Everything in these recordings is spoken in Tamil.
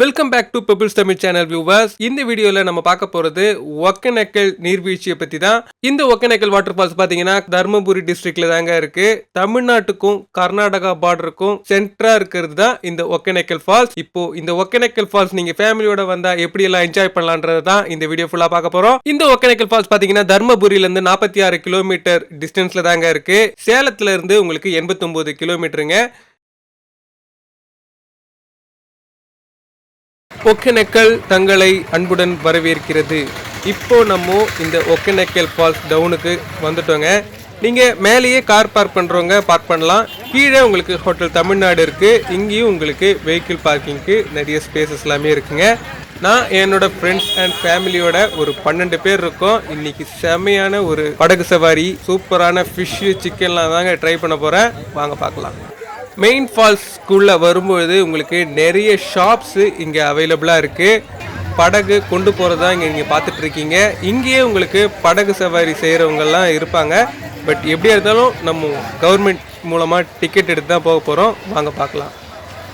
Welcome back to Pebbles Tamil channel viewers இந்த வீடியோல நம்ம பார்க்க போறது ஒக்கநக்கல் நீர்வீழ்ச்சியை பத்தி தான் இந்த ஒக்கநக்கல் வாட்டர் ஃபால்ஸ் பாத்தீங்கன்னா தர்மபுரி டிஸ்ட்ரிக்ட்ல தாங்க இருக்கு. தமிழ்நாட்டுக்கும் கர்நாடகா பார்டருக்கும் சென்டரா இருக்கிறது தான் இந்த ஒக்கநக்கல் ஃபால்ஸ் இப்போ இந்த ஒக்கநக்கல் ஃபால்ஸ் நீங்க ஃபேமிலியோட வந்தா எப்படி எல்லாம் என்ஜாய் பண்ணலான்றது தான் இந்த வீடியோ ஃபுல்லா பார்க்க போறோம். இந்த ஒக்கநக்கல் ஃபால்ஸ் பாத்தீங்கன்னா தருமபுரியில இருந்து நாற்பத்தி ஆறு கிலோமீட்டர் டிஸ்டன்ஸ்ல தாங்க இருக்கு. சேலத்துல இருந்து உங்களுக்கு எண்பத்தி ஒன்பது கிலோமீட்டருங்க ஒக்கெனக்கல் தங்களை அன்புடன் வரவேற்கிறது. இப்போ நம்ம இந்த ஒகேனக்கல் ஃபால்ஸ் டவுனுக்கு வந்துட்டோங்க. நீங்கள் மேலேயே கார் பார்க் பண்ணுறவங்க பார்க் பண்ணலாம். கீழே உங்களுக்கு ஹோட்டல் தமிழ்நாடு இருக்குது இங்கேயும் உங்களுக்கு வெஹிக்கிள் பார்க்கிங்க்கு நிறைய ஸ்பேசஸ் எல்லாமே இருக்குங்க. நான் என்னோட ஃப்ரெண்ட்ஸ் அண்ட் ஃபேமிலியோட ஒரு பன்னெண்டு பேர் இருக்கோம். இன்னைக்கு செமையான ஒரு படகு சவாரி சூப்பரான ஃபிஷ்ஷு சிக்கன்லாம் தாங்க ட்ரை பண்ண போகிறேன் வாங்க பார்க்கலாம். மெயின் ஃபால்ஸ்க்குள்ளே வரும்பொழுது உங்களுக்கு நிறைய ஷாப்ஸு இங்கே அவைலபிளாக இருக்குது படகு கொண்டு போகிறதா இங்கே நீங்கள் பார்த்துட்ருக்கீங்க இங்கேயே உங்களுக்கு படகு சவாரி செய்கிறவங்கெல்லாம் இருப்பாங்க. பட் எப்படியா இருந்தாலும் நம்ம கவர்மெண்ட் மூலமாக டிக்கெட் எடுத்து தான் போக போகிறோம் வாங்க பார்க்கலாம்.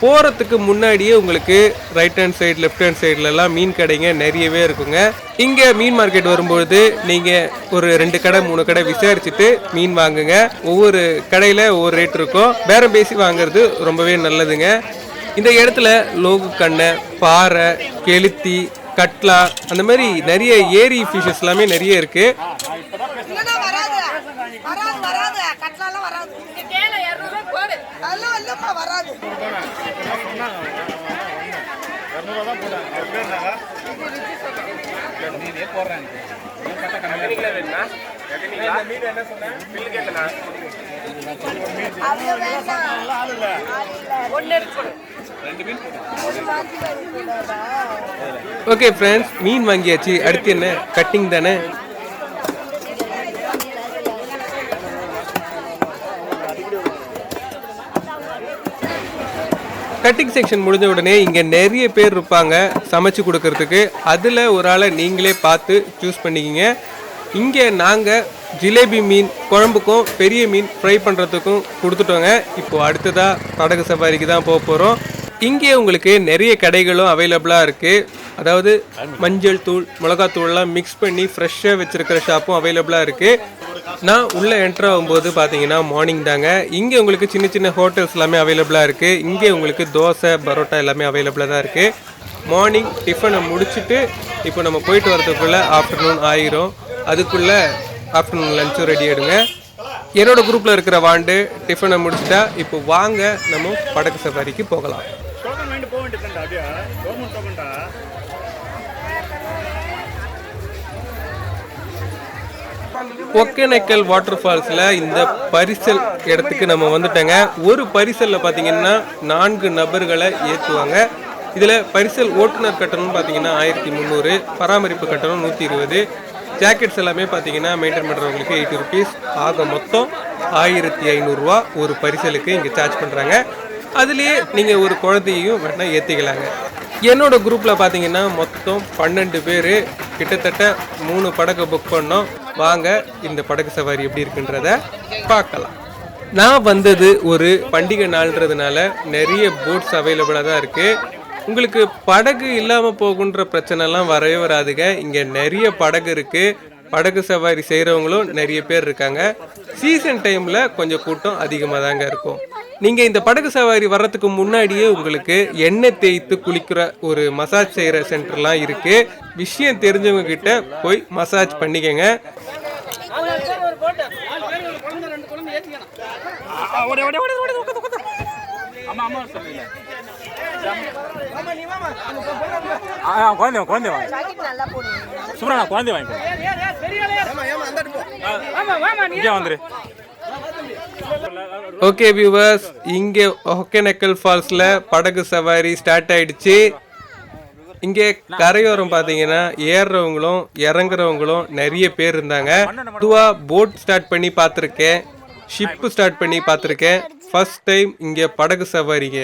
போகிறதுக்கு முன்னாடியே உங்களுக்கு right hand side left hand சைட்லலாம் மீன் கடைங்க நிறையவே இருக்குங்க. இங்கே மீன் மார்க்கெட் வரும்பொழுது நீங்கள் ஒரு ரெண்டு கடை மூணு கடை விசாரிச்சுட்டு மீன் வாங்குங்க. ஒவ்வொரு கடையில் ஒவ்வொரு ரேட் இருக்கும். பேரம் பேசி வாங்குறது ரொம்பவே நல்லதுங்க. இந்த இடத்துல லோகு கண்ணை பாறை கெளுத்தி கட்லா அந்த மாதிரி நிறைய ஏரி ஃபிஷஸ் எல்லாமே நிறைய இருக்குது இல்லைன்னா வராது வராது வராது கட்டலாம் வராது. அதெல்லாம் இல்லைம்மா வராது. வாங்கி போடாதா? ஓகே ஃப்ரெண்ட்ஸ் மீன் வாங்கியாச்சு. அடுத்து என்ன? கட்டிங் தானே? கட்டிங் செக்ஷன் முடிஞ்ச உடனே இங்கே நிறைய பேர் இருப்பாங்க சமைச்சு கொடுக்கறதுக்கு. அதில் ஒரு ஆளை நீங்களே பார்த்து சூஸ் பண்ணிக்கிங்க. இங்கே நாங்கள் ஜிலேபி மீன் குழம்புக்கும் பெரிய மீன் ஃப்ரை பண்ணுறதுக்கும் கொடுத்துட்டோங்க. இப்போது அடுத்ததாக படகு சவாரிக்கு தான் போக போகிறோம் இங்கே உங்களுக்கு நிறைய கடைகளும் அவைலபிளாக இருக்குது அதாவது மஞ்சள் தூள் மிளகாத்தூள்லாம் மிக்ஸ் பண்ணி ஃப்ரெஷ்ஷாக வச்சுருக்கிற ஷாப்பும் அவைலபிளாக இருக்குது நான் உள்ளே என்ட்ரு ஆகும்போது பார்த்தீங்கன்னா மார்னிங் தாங்க. இங்கே உங்களுக்கு சின்ன சின்ன ஹோட்டல்ஸ் எல்லாமே அவைலபிளாக இருக்குது இங்கே உங்களுக்கு தோசை பரோட்டா எல்லாமே அவைலபிளாக தான் இருக்குது மார்னிங் டிஃபனை முடிச்சுட்டு இப்போ நம்ம போயிட்டு வரதுக்குள்ளே ஆஃப்டர்நூன் ஆயிரும். அதுக்குள்ளே ஆஃப்டர்நூன் லஞ்சும் ரெடி ஆகிடுங்க என்னோட குரூப்பில் இருக்கிற வாண்டு டிஃபனை முடிச்சிட்டா இப்போ வாங்க நம்ம படக்கு சவாரிக்கு போகலாம். ஒகேனக்கல் வாட்டர் ஃபால்ஸில் இந்த பரிசல் இடத்துக்கு நம்ம வந்துட்டோங்க. ஒரு பரிசலில் பார்த்தீங்கன்னா நான்கு நபர்களை ஏற்றுவாங்க இதில் பரிசல் ஓட்டுநர் கட்டணம்னு பார்த்தீங்கன்னா ஆயிரத்தி முந்நூறு பராமரிப்பு கட்டணம் நூற்றி இருபது ஜாக்கெட்ஸ் எல்லாமே பார்த்தீங்கன்னா மெயின்டைன் பண்ணுறவங்களுக்கு எயிட்டி ருபீஸ் ஆக மொத்தம் ஆயிரத்தி ஐநூறுரூவா ஒரு பரிசலுக்கு இங்கே சார்ஜ் பண்ணுறாங்க அதுலேயே நீங்கள் ஒரு குழந்தையையும் வேணால் ஏற்றிக்கலாங்க என்னோடய குரூப்பில் பார்த்தீங்கன்னா மொத்தம் பன்னெண்டு பேர். கிட்டத்தட்ட மூணு படகு புக் பண்ணோம். வாங்க இந்த படகு சவாரி எப்படி இருக்குன்றத பார்க்கலாம். நான் வந்தது ஒரு பண்டிகை நாள்ன்றதுனால நிறைய போட்ஸ் அவைலபிளாக தான் இருக்குது உங்களுக்கு படகு இல்லாமல் போகுன்ற பிரச்சனைலாம் வரவே வராதுங்க. இங்கே நிறைய படகு இருக்குது படகு சவாரி செய்கிறவங்களும் நிறைய பேர் இருக்காங்க. சீசன் டைமில் கொஞ்சம் கூட்டம் அதிகமாக தாங்க இருக்கும். நீங்கள் இந்த படகு சவாரி வர்றதுக்கு முன்னாடியே உங்களுக்கு எண்ணெய் தேய்த்து குளிக்கிற ஒரு மசாஜ் செய்கிற சென்டர்லாம் இருக்குது விஷயம் தெரிஞ்சவங்க கிட்ட போய் மசாஜ் பண்ணிக்கங்க. ஓடி ஓடி குழந்தை குழந்தை வாங்க. சுப்ரா நான் குழந்தை இங்கே வந்துரு. ஓகே வியூவர்ஸ் இங்கே ஒகேனக்கல் ஃபால்ஸில் படகு சவாரி ஸ்டார்ட் ஆயிடுச்சு. இங்கே கரையோரம் பார்த்தீங்கன்னா ஏறுறவங்களும் இறங்குறவங்களும் நிறைய பேர் இருந்தாங்க. பொதுவாக போட் ஸ்டார்ட் பண்ணி பார்த்துருக்கேன். ஷிப்பு ஸ்டார்ட் பண்ணி பார்த்துருக்கேன். ஃபர்ஸ்ட் டைம் இங்கே படகு சவாரிங்க.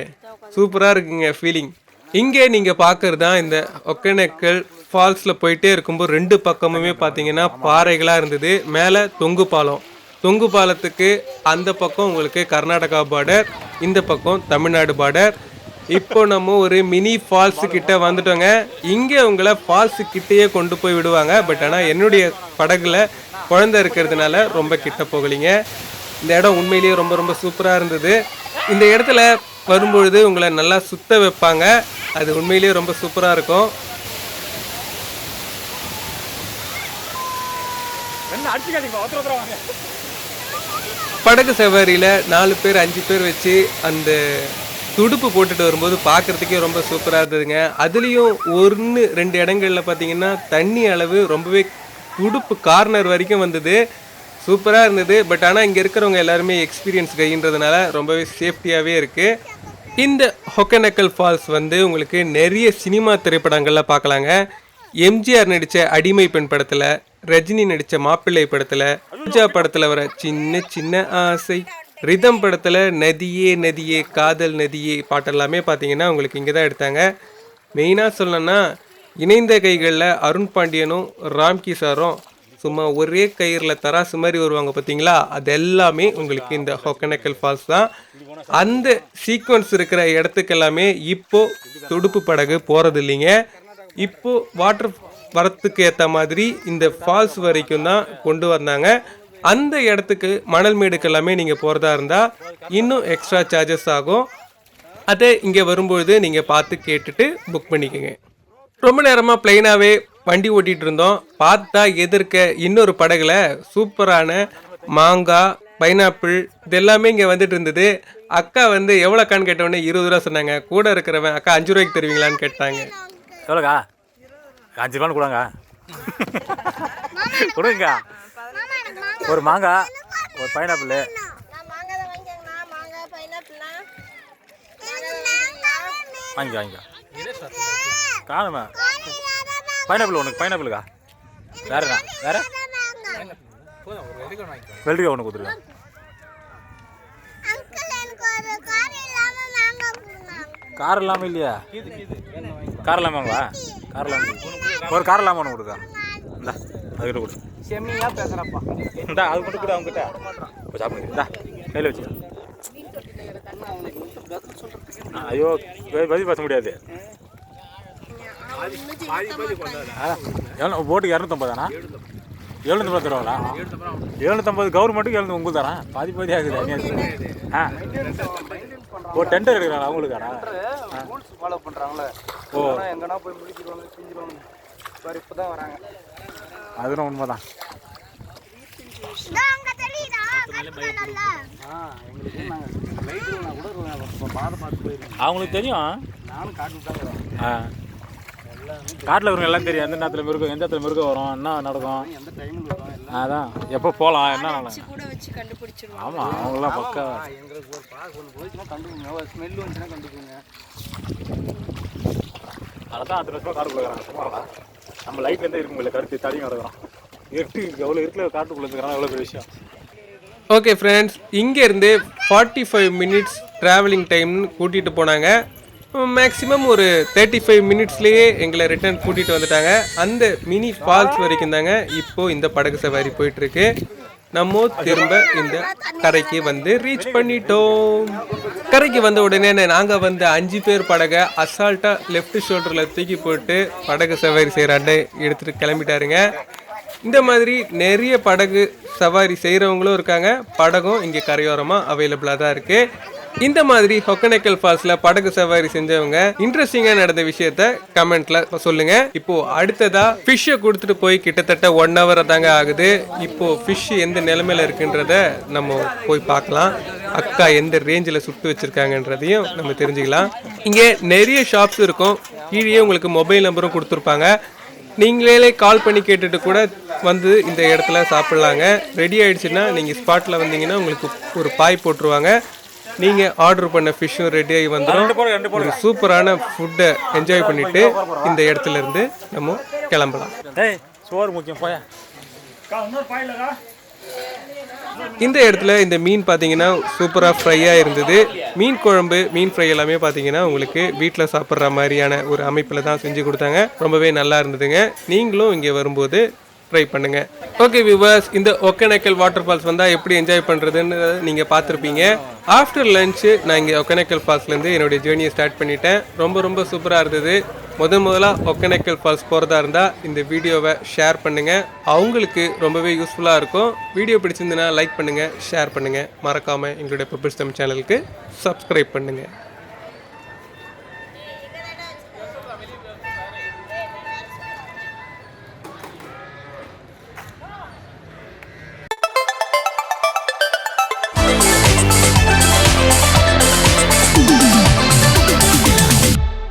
சூப்பராக இருக்குங்க ஃபீலிங் இங்கே நீங்கள் பார்க்குறது தான் இந்த ஒகேனக்கல் ஃபால்ஸில் போயிட்டே இருக்கும்போது ரெண்டு பக்கமுமே பார்த்தீங்கன்னா பாறைகளாக இருந்தது. மேலே தொங்கு பாலம். தொங்கு பாலத்துக்கு அந்த பக்கம் உங்களுக்கு கர்நாடகா பார்டர் இந்த பக்கம் தமிழ்நாடு பார்டர் இப்போ நம்ம ஒரு மினி ஃபால்ஸு கிட்ட வந்துட்டோங்க. இங்கே உங்களை ஃபால்ஸு கிட்டேயே கொண்டு போய் விடுவாங்க. பட் ஆனால் என்னுடைய படகுல குழந்தை இருக்கிறதுனால ரொம்ப கிட்ட போகலிங்க. இந்த இடம் உண்மையிலேயே ரொம்ப ரொம்ப சூப்பராக இருந்தது. இந்த இடத்துல வரும்பொழுது உங்களை நல்லா சுத்த வைப்பாங்க. அது உண்மையிலேயே ரொம்ப சூப்பராக இருக்கும். படகு சவாரியில் நாலு பேர் அஞ்சு பேர் வச்சு அந்த துடுப்பு போட்டுட்டு வரும்போது பார்க்குறதுக்கே ரொம்ப சூப்பராக இருந்ததுங்க. அதுலேயும் ஒன்று ரெண்டு இடங்களில் பார்த்தீங்கன்னா தண்ணி அளவு ரொம்பவே துடுப்பு கார்னர் வரைக்கும் வந்தது. சூப்பராக இருந்தது. பட் ஆனால் இங்கே இருக்கிறவங்க எல்லாருமே எக்ஸ்பீரியன்ஸ் கைன்றதுனால ரொம்பவே சேஃப்டியாகவே இருக்குது இந்த ஹொக்கனக்கல் ஃபால்ஸ் வந்து உங்களுக்கு நிறைய சினிமா திரைப்படங்களில் பார்க்கலாங்க. எம்ஜிஆர் நடித்த அடிமை பெண் படத்தில் ரஜினி நடித்த மாப்பிள்ளை படத்தில் பூஜா படத்தில் வர சின்ன சின்ன ஆசை. ரிதம் படத்தில் நதியே நதியே காதல் நதியே பாட்டெல்லாமே பார்த்தீங்கன்னா உங்களுக்கு இங்கே தான் எடுத்தாங்க. மெயினாக சொல்லணும்னா இணைந்த கைகளில் அருண் பாண்டியனும் ராம்கி சாரும் சும்மா ஒரே கயிறில் தராசு மாதிரி வருவாங்க பார்த்தீங்களா அது எல்லாமே உங்களுக்கு இந்த ஹொக்கனக்கல் ஃபால்ஸ் தான். அந்த சீக்வன்ஸ் இருக்கிற இடத்துக்கு எல்லாமே இப்போ துடுப்பு படகு போகிறது இல்லைங்க. இப்போ வாட்டர் வரத்துக்கு ஏற்ற மாதிரி இந்த ஃபால்ஸ் வரைக்கும் தான் கொண்டு வந்தாங்க. அந்த இடத்துக்கு மணல் மேடுக்கு எல்லாமே நீங்கள் போகிறதா இருந்தால் இன்னும் எக்ஸ்ட்ரா சார்ஜஸ் ஆகும். அதை இங்கே வரும்பொழுது நீங்கள் பார்த்து கேட்டுட்டு புக் பண்ணிக்கோங்க. ரொம்ப நேரமாக பிளெயினாகவே வண்டி ஓட்டிகிட்டு இருந்தோம் பார்த்தா எதிர்க்க இன்னொரு படகுல சூப்பரான மாங்காய் பைனாப்பிள் இது எல்லாமே இங்கே வந்துட்டு இருந்தது அக்கா வந்து எவ்வளோ அக்கான்னு கேட்டவுடனே இருபது ரூபா சொன்னாங்க. கூட இருக்கிறவன் அக்கா அஞ்சு ரூபாய்க்கு தருவீங்களான்னு கேட்டாங்க. எவ்வளோக்கா? அஞ்சு ரூபான்னு கொடுங்க. கொடுங்க. ஒரு மாங்காய் ஒரு பைனாப்பிள். பைனாப்பிள்லாம் வாங்கி வாங்கிக்கோ. காணுமே? பைனாப்பிள் ஒன்று பைனாப்பிளுக்கா? வேறண்ணா வேற? வெள்ளரிக்காய் ஒன்று கொடுத்துருக்கா. கார் இல்லாமல் இல்லையா? கார் இல்லாமல் கார் இல்லாமல் ஒரு கார் இல்லாமல் ஒன்று கொடுக்கா. இந்தா அதுக்கிட்ட கொடு. செம்மையா பேசுகிறப்பா இந்தா அது மட்டும் கூட அவங்ககிட்ட இப்போ சாப்பிடுங்க இந்தா கையில் வச்சு. ஐயோ பதில் பேச முடியாது. எவ்வளோ போட்டுக்கு இரநூத்தம்பதாண்ணா எழுநூத்தம்பது தருவாங்களா எழுநூத்தம்பது கவர்மெண்ட்டுக்கு எழுநூறு உங்களுக்கு தானா பாதி பாதி ஆகுது. ஆ. ஓ டெண்டர் எடுக்கிறாங்களா அவங்களுக்காடா ரூல்ஸ் ஃபாலோ பண்றாங்களே ஓ ஆனா எங்கனா போய் முடிச்சிருவாங்க செஞ்சிருவாங்க. பாரு இப்பதான் வராங்க அதுவும் பார்த்து போயிருக்கோம் அவங்களுக்கு தெரியும் நானும் காட்டு தான் ஆ. காட்டில் இருக்கிறவங்க எல்லாம் தெரியும். எந்த நேரத்தில் மிருகம் எந்த இடத்துல மிருகம் வரும் என்ன நடக்கும்? எந்த டைமில் வரும் எல்லாம் அதான். எப்போ போகலாம் என்ன நடக்கும்? கூட வச்சு கண்டுபிடிச்சிருவோம் ஆமாம் அவங்களாம் பக்கா. எங்களுக்கு ஒரு பாதை கொண்டு போயிடுச்சுன்னா கண்டுக்குங்க ஸ்மெல் வந்துச்சுன்னா கண்டுக்குங்க அதை தான் அத்தனை வருஷமாக காட்டுக்குள்ள இருக்கிறாங்க சும்மாவா நம்ம லைட்லேருந்தே இருக்க முடியல கருத்து தடியும் கிடக்குறோம். இருட்டு எவ்வளோ இருட்டில் காட்டுக்குள்ளே இருக்கிறாங்க எவ்வளோ பெரிய விஷயம்? ஓகே ஃப்ரெண்ட்ஸ் இங்கேருந்து ஃபார்ட்டி ஃபைவ் மினிட்ஸ் ட்ராவலிங் டைம்னு கூட்டிகிட்டு போனாங்க. மேக்ஸிமம் ஒரு தேர்ட்டி ஃபைவ் மினிட்ஸ்லேயே எங்களை ரிட்டர்ன் கூட்டிகிட்டு வந்துட்டாங்க. அந்த மினி ஃபால்ஸ் வரைக்கும் தாங்க இப்போது இந்த படகு சவாரி போயிட்டுருக்கு. நம்ம திரும்ப இந்த கரைக்கு வந்து ரீச் பண்ணிட்டோம். கரைக்கு வந்த உடனே நாங்கள் வந்து அஞ்சு பேர் படகை அசால்ட்டாக லெஃப்ட் ஷோல்டரில் தூக்கி போட்டு படகு சவாரி செய்கிறாண்டு எடுத்துகிட்டு கிளம்பிட்டாருங்க. இந்த மாதிரி நிறைய படகு சவாரி செய்கிறவங்களும் இருக்காங்க. படகும் இங்கே கரையோரமாக அவைலபிளாக தான் இருக்குது இந்த மாதிரி ஹொக்கனக்கல் ஃபால்ஸில் படகு சவாரி செஞ்சவங்க இன்ட்ரெஸ்டிங்காக நடந்த விஷயத்த கமெண்ட்ல சொல்லுங்க. இப்போ அடுத்ததா ஃபிஷ்ஷை கொடுத்துட்டு போய் கிட்டத்தட்ட ஒன் ஹவர் தாங்க ஆகுது. இப்போ ஃபிஷ் எந்த நிலைமையில இருக்குன்றத நம்ம போய் பார்க்கலாம். அக்கா எந்த ரேஞ்சில் சுட்டு வச்சுருக்காங்கன்றதையும் நம்ம தெரிஞ்சுக்கலாம். இங்கே நிறைய ஷாப்ஸ் இருக்கும். கீழே உங்களுக்கு மொபைல் நம்பரும் கொடுத்துருப்பாங்க. நீங்களே கால் பண்ணி கேட்டுட்டு கூட வந்து இந்த இடத்துல சாப்பிட்லாங்க. ரெடி ஆயிடுச்சுன்னா நீங்கள் ஸ்பாட்டில் வந்தீங்கன்னா உங்களுக்கு ஒரு பாய் போட்டுருவாங்க. நீங்கள் ஆர்டர் பண்ண ஃபிஷ்ஷும் ரெடி ஆகி வந்துடும் ஒரு சூப்பரான ஃபுட்டை என்ஜாய் பண்ணிட்டு இந்த இடத்துல இருந்து நம்ம கிளம்பலாம். சோறு முக்கியம் போயா. இந்த இடத்துல இந்த மீன் பார்த்தீங்கன்னா சூப்பராக ஃப்ரையாக இருந்தது. மீன் குழம்பு மீன் ஃப்ரை எல்லாமே பார்த்தீங்கன்னா உங்களுக்கு வீட்டில் சாப்பிட்ற மாதிரியான ஒரு அமைப்பில் தான் செஞ்சு கொடுத்தாங்க. ரொம்பவே நல்லா இருந்ததுங்க. நீங்களும் இங்கே வரும்போது ட்ரை பண்ணுங்கள் ஓகே வியூவர்ஸ் இந்த ஒகேனக்கல் வாட்டர் ஃபால்ஸ் வந்தால் எப்படி என்ஜாய் பண்ணுறதுன்னு நீங்கள் பார்த்துருப்பீங்க. ஆஃப்டர் லஞ்சு நான் இங்கே ஒகேனக்கல் ஃபால்ஸ்லேருந்து என்னுடைய ஜேர்னியை ஸ்டார்ட் பண்ணிட்டேன். ரொம்ப ரொம்ப சூப்பராக இருந்தது. முதல் முதலாக ஒகேனக்கல் ஃபால்ஸ் போகிறதா இருந்தால் இந்த வீடியோவை ஷேர் பண்ணுங்கள் அவங்களுக்கு ரொம்பவே யூஸ்ஃபுல்லாக இருக்கும். வீடியோ பிடிச்சிருந்துன்னா லைக் பண்ணுங்கள் ஷேர் பண்ணுங்கள் மறக்காமல் எங்களுடைய பப்பிள்ஸ் தமிழ் சேனலுக்கு சப்ஸ்கிரைப் பண்ணுங்கள்